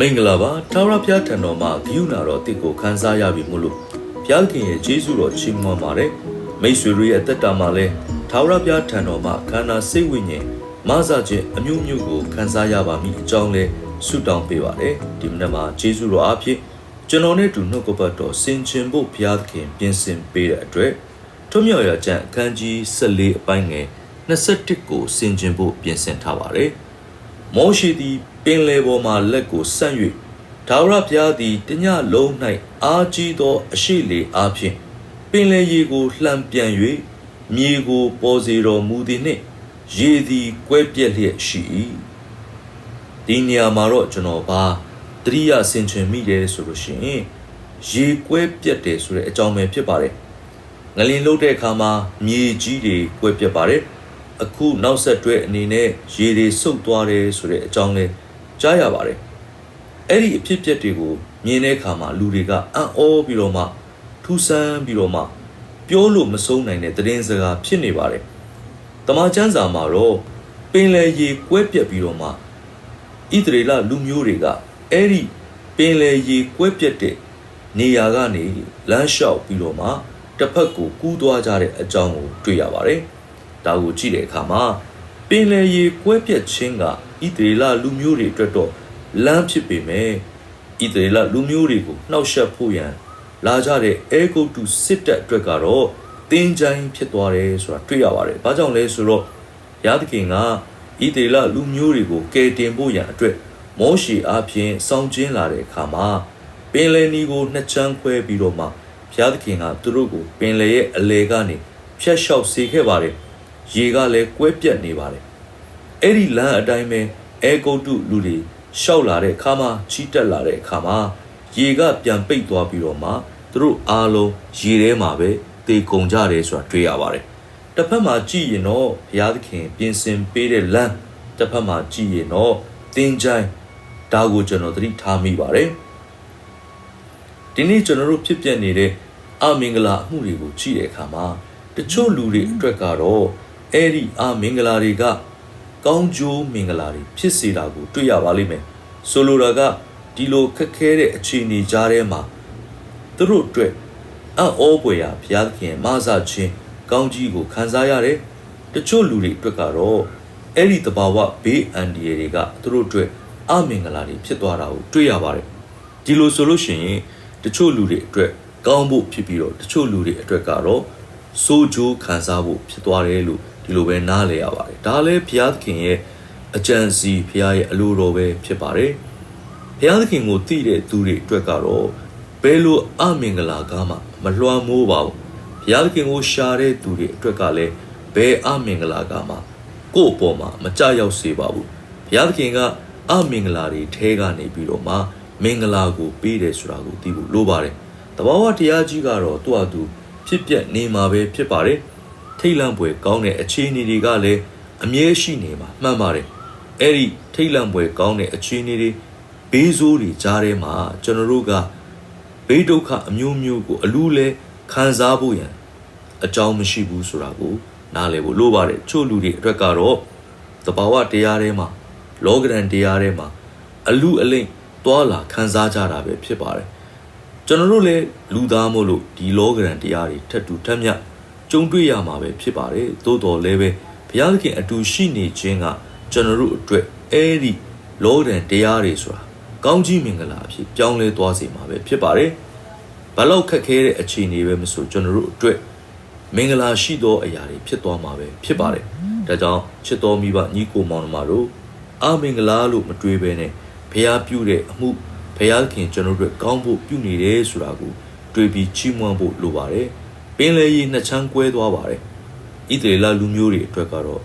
မင်္ဂလာပါထာဝရဘုရားထံတော်မှာဂိယူနာတော်တစ်ကိုခန်းစားရပြီမို့လို့ဘုရားခင်ရဲ့ကျေးဇူးတော်ချီးမွမ်းပါတယ်မိတ်ဆွေတို့ရဲ့အသက်တာမှာလဲထာဝရဘုရားထံတော်မှာခန္ဓာစိတ်ဝိညာဉ်မဆာခြင်းအမျိုးမျိုးကိုခန်းစားရပါမည်အကြောင်းလဲဆုတောင်းပေးပါတယ်ဒီမနက်မှာကျေးဇူးတော်အားဖြင့်ကျွန်တော်နဲ့တူနှုတ်ကပတ်တော်ဆင်ခြင်ဖို့ဘုရားခင်ပြင်ဆင်ပေးတဲ့အတွက်ထွမြောက်ရကျန်အခန်းကြီး14အပိုင်းငယ်21ကိုဆင်ခြင်ဖို့ပြင်ဆင်ထားပါတယ်မောရှိသည် ပင်လယ်ပေါ်မှလက်ကိုဆန့်၍ဒါဝရဘုရားသည်တညလုံး၌အာကြီးသောအရှိလေအားဖြင့်ပင်လယ်ရေကိုလှန်ပြန်၍မြေကိုပေါ်စေတော်မူသည်နှင့်ရေသည်ကွဲပြက်လျက်ရှိ၏ဒီနေရာမှာတော့ကျွန်တော်ဘာတရိယာဆင်ခြင်မိတယ်ဆိုလို့ရှိရင်ရေကွဲပြက်တယ်ဆိုတဲ့အကြောင်းပဲဖြစ်ပါတယ်ငလင်လုတ်တဲ့အခါမှာမြေကြီးတွေကွဲပြက်ပါတယ်အခုနောက်ဆက်တွဲအနေနဲ့ရေတွေစုပ်သွားတယ်ဆိုတဲ့အကြောင်းလဲ ကြားရပါတယ်အဲ့ဒီအဖြစ်အပျက်တွေကိုမြင်တဲ့အခါမှာလူတွေကအံ့ဩပြီးတော့မှထူးဆန်းပြီးတော့မှပြောလို့မဆုံးနိုင်တဲ့သတင်းစကားဖြစ်နေပါတယ်တမန်ကျမ်းစာမှာတော့ပင်လယ်ရေကွဲပြက်ပြီးတော့မှဣသရေလလူမျိုးတွေကအဲ့ဒီပင်လယ်ရေကွဲပြက်တဲ့နေရာကနေလမ်းလျှောက်ပြီးတော့မှတစ်ဖက်ကိုကူးသွားကြတဲ့အကြောင်းကိုတွေ့ရပါတယ်ဒါကိုကြည့်တဲ့အခါမှာပင်လယ်ရေကွဲပြက်ခြင်းက ဣသရေလလူမျိုးတွေအတွက်တော့လမ်းဖြစ်ပေမဲ့ဣသရေလလူမျိုးတွေကိုနှောက်ယှက်ဖို့ရန်လာကြတဲ့အဲဂုတ်တုစစ်တပ်အတွက်ကတော့တင်းကြိုင်းဖြစ်သွားတယ်ဆိုတာတွေ့ရပါတယ်။ဘာကြောင့်လဲဆိုတော့ဘုရားသခင်ကဣသရေလလူမျိုးတွေကိုကယ်တင်ဖို့ရန်အတွက်မောရှေအားဖြင့်စောင့်ကျင်းလာတဲ့အခါမှာပင်လယ်နီကိုနှစ်ချမ်းခွဲပြီးတော့မှဘုရားသခင်ကသူတို့ကိုပင်လယ်ရဲ့အလေကနေဖျက်လျှောက်စေခဲ့ပါတယ်။ရေကလည်းကွဲပြက်နေပါတယ် အဲ့ဒီလမ်းအတိုင်းပဲအဲဂုတ်တုလူတွေရှောက်လာတဲ့အခါမှာချီတက်လာတဲ့အခါမှာရေကပြန်ပိတ်သွားပြီးတော့မှသူတို့အားလုံးရေထဲမှာပဲတေကုန်ကြတယ်ဆိုတာတွေ့ရပါတယ်တစ်ဖက်မှာကြည့်ရင်တော့ဘုရားသခင်ပြင်ဆင်ပေးတဲ့လမ်းတစ်ဖက်မှာကြည့်ရင်တော့တင်းချိုင်းဒါကိုကျွန်တော်သတိထားမိပါတယ်ဒီနေ့ကျွန်တော်တို့ဖြစ်ပျက်နေတဲ့အမင်္ဂလာအမှုတွေကိုကြည့်တဲ့အခါမှာတချို့လူတွေအတွက်ကတော့အဲ့ဒီအမင်္ဂလာတွေက ကောင်းကျိုးမင်္ဂလာတွေဖြစ်စေတာကိုတွေ့ရပါလိမ့်မယ်ဆိုလိုတာကဒီလိုခက်ခဲတဲ့အခြေအနေကြားထဲမှာသူတို့အတွက်အံ့ဩပွေရာဘုရားသခင်မဆခြင်းကောင်းကြီးကိုခံစားရတယ်တချို့လူတွေအတွက်ကတော့အဲ့ဒီတဘာဝဘေးအန္တရာယ်တွေကသူတို့အတွက်အမင်္ဂလာတွေဖြစ်သွားတာကိုတွေ့ရပါတယ်ဒီလိုဆိုလို့ရှိရင်တချို့လူတွေအတွက်ကောင်းဖို့ဖြစ်ပြီးတော့တချို့လူတွေအတွက်ကတော့စိုးကြိုးခံစားဖို့ဖြစ်သွားတယ်လို့ ဒီလိုပဲနားလည်ရပါတယ်ဒါလည်းဘုရားသခင်ရဲ့အကြံစီဘုရားရဲ့အလိုတော်ပဲဖြစ်ပါတယ်ဘုရားသခင်ကိုသိတဲ့သူတွေအတွက်ကတော့ဘယ်လိုအမင်္ဂလာကားမှမလွှမ်းမိုးပါဘူးဘုရားသခင်ကိုရှာတဲ့သူတွေအတွက်ကလည်းဘယ်အမင်္ဂလာကားမှကိုယ့်အပေါ်မှာမကြရောက်စေပါဘူးဘုရားသခင်ကအမင်္ဂလာတွေထဲကနေပြီးတော့မှမင်္ဂလာကိုပေးတယ်ဆိုတာကိုသိဖို့လိုပါတယ်တဘာဝတရားကြီးကတော့သူ့အတူဖြစ်ပျက်နေမှာပဲဖြစ်ပါတယ် ထိတ်လန့်ပွေကောင်းတဲ့အခြေအနေတွေကလည်းအမြဲရှိနေမှာမှန်ပါတယ်အဲ့ဒီထိတ်လန့်ပွေကောင်းတဲ့အခြေအနေတွေဘေးဆိုးတွေကြားထဲမှာကျွန်တော်တို့ကဘေးဒုက္ခအမျိုးမျိုးကိုအလူးလဲခံစားဖို့ရန်အကြောင်းမရှိဘူးဆိုတာကိုနားလည်ဖို့လိုပါတယ်ချို့လူတွေအတွက်ကတော့တဘာဝတရားထဲမှာလောကရန်တရားထဲမှာအလူအလိမ့်တွာလာခံစားကြတာပဲဖြစ်ပါတယ်ကျွန်တော်တို့လည်းလူသားမို့လို့ဒီလောကရန်တရားတွေထက်တူထက်မြတ် ကြုံတွေ့ရမှာပဲဖြစ်ပါတယ်သို့တော်လည်းပဲဘုရားသခင်အတူရှိနေခြင်းကကျွန်တော်တို့အတွက်အဲ့ဒီလောကရန်တရားတွေဆိုတာကောင်းကြီးမင်္ဂလာအဖြစ်ပြောင်းလဲသွားစေမှာပဲဖြစ်ပါတယ်ဘလောက်ခက်ခဲတဲ့အခြေအနေပဲမဆိုကျွန်တော်တို့အတွက်မင်္ဂလာရှိသောအရာတွေဖြစ်သွားမှာပဲဖြစ်ပါတယ်ဒါကြောင့်ချစ်တော်မိဘညီကိုမောင်နှမတို့အာမင်္ဂလာလို့မတွေးဘဲနဲ့ဘုရားပြုတဲ့အမှုဘုရားသခင်ကျွန်တော်တို့ကောင်းဖို့ပြုနေတယ်ဆိုတာကိုတွေးပြီးချီးမွမ်းဖို့လိုပါတယ် ပင်လေကြီးနှစ်ချမ်းကွဲသွားပါတယ်ဣသရေလလူမျိုးတွေအတွက်ကတော့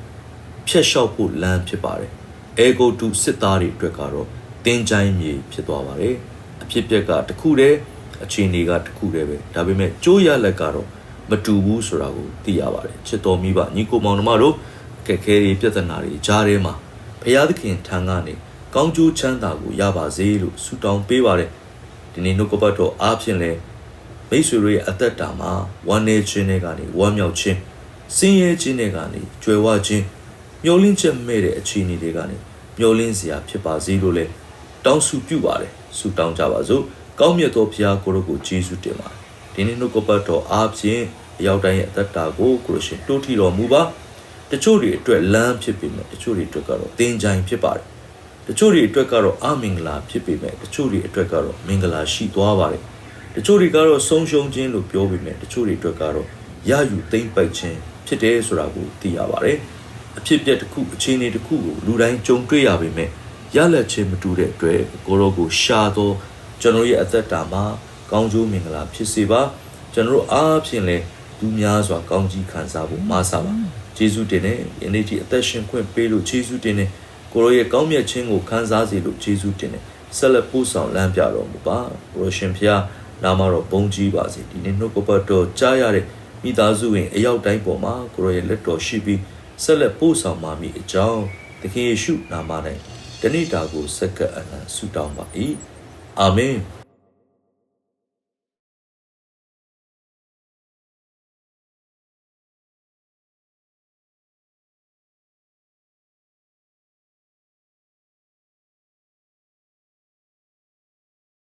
ဖျက်လျှောက်ဖို့လမ်းဖြစ်ပါတယ်အေဂုတ်တုစစ်သားတွေအတွက်ကတော့တင်းချိုင်းမြေဖြစ်သွားပါတယ်အဖြစ်ပြက်ကတစ်ခုတည်းအခြေအနေကတစ်ခုတည်းပဲဒါပေမဲ့ကြိုးရလက်ကတော့မတူဘူးဆိုတာကိုသိရပါတယ်ချစ်တော်မိဘညီကိုမောင်နှမတို့ကဲခဲတွေပြဿနာတွေကြားထဲမှာဘုရားသခင်ထံကနေကောင်းကျိုးချမ်းသာကိုရပါစေလို့ဆုတောင်းပေးပါတယ်ဒီနေ့နှုတ်ကပတ်တော်အားဖြင့်လဲ မိတ်ဆွေတို့ရဲ့အသက်တာမှာဝမ်းနည်းခြင်းတွေကနေဝမ်းမြောက်ခြင်းစင်ရဲခြင်းတွေကနေကြွယ်ဝခြင်းမျောလင့်ချက်မဲ့တဲ့အခြေအနေတွေကနေမျောလင့်စရာဖြစ်ပါစေလို့လဲတောင်းစုပြုပါတယ်ဆုတောင်းကြပါစို့ကောင်းမြတ်သောဘုရားကိုရောကိုယေရှုတင်ပါတယ်ဒီနေ့နှုတ်ကပတ်တော်အားဖြင့်အရောက်တိုင်းရဲ့အသက်တာကိုကိုရရှင်တိုးထီတော်မူပါတချို့တွေအတွက်လမ်းဖြစ်ပေမဲ့တချို့တွေအတွက်ကတော့သင်ချိုင်ဖြစ်ပါတယ်တချို့တွေအတွက်ကတော့အမင်္ဂလာဖြစ်ပေမဲ့တချို့တွေအတွက်ကတော့မင်္ဂလာရှိသွားပါတယ်တ ချို့တွေကတော့ဆုံးရှုံးခြင်းလို့ပြောပေမဲ့တချို့တွေအတွက်ကတော့ရယူသိမ့်ပိုက်ခြင်းဖြစ်တယ်ဆိုတာကိုသိရပါတယ်အဖြစ်အပျက်တစ်ခုအခြေအနေတစ်ခုကိုလူတိုင်းကြုံတွေ့ရပေမဲ့ရလက်ချင်းမတူတဲ့အတွက်ကိုရောကိုရှာတော့ကျွန်တော်ရဲ့အသက်တာမှာကောင်းကျိုးမင်္ဂလာဖြစ်စေပါကျွန်တော်တို့အားဖြင့်လဲလူများစွာကောင်းကြီးခံစားဖို့မဆာပါယေရှုတင်တဲ့ယနေ့ဒီအသက်ရှင်ခွင့်ပေးလို့ယေရှုတင်တဲ့ကိုရောရဲ့ကောင်းမြတ်ခြင်းကိုခံစားစေလို့ယေရှုတင်တဲ့ဆက်လက်ပို့ဆောင်လမ်းပြတော်မူပါကိုရောရှင်ဖျား နာမတော်ဘုန်းကြီးပါစေဒီနေ့နှုတ်ကပတ်တော်ကြားရတဲ့မိသားစုဝင်အရောက်တိုင်းပေါ်မှာကိုရောရဲ့လက်တော်ရှိပြီးဆက်လက်ပို့ဆောင်ပါမည်အကြောင်းသခင်ယေရှုနာမ၌တဏိတာကိုစက္ကပ်အနံဆုတောင်းပါ၏အာမင်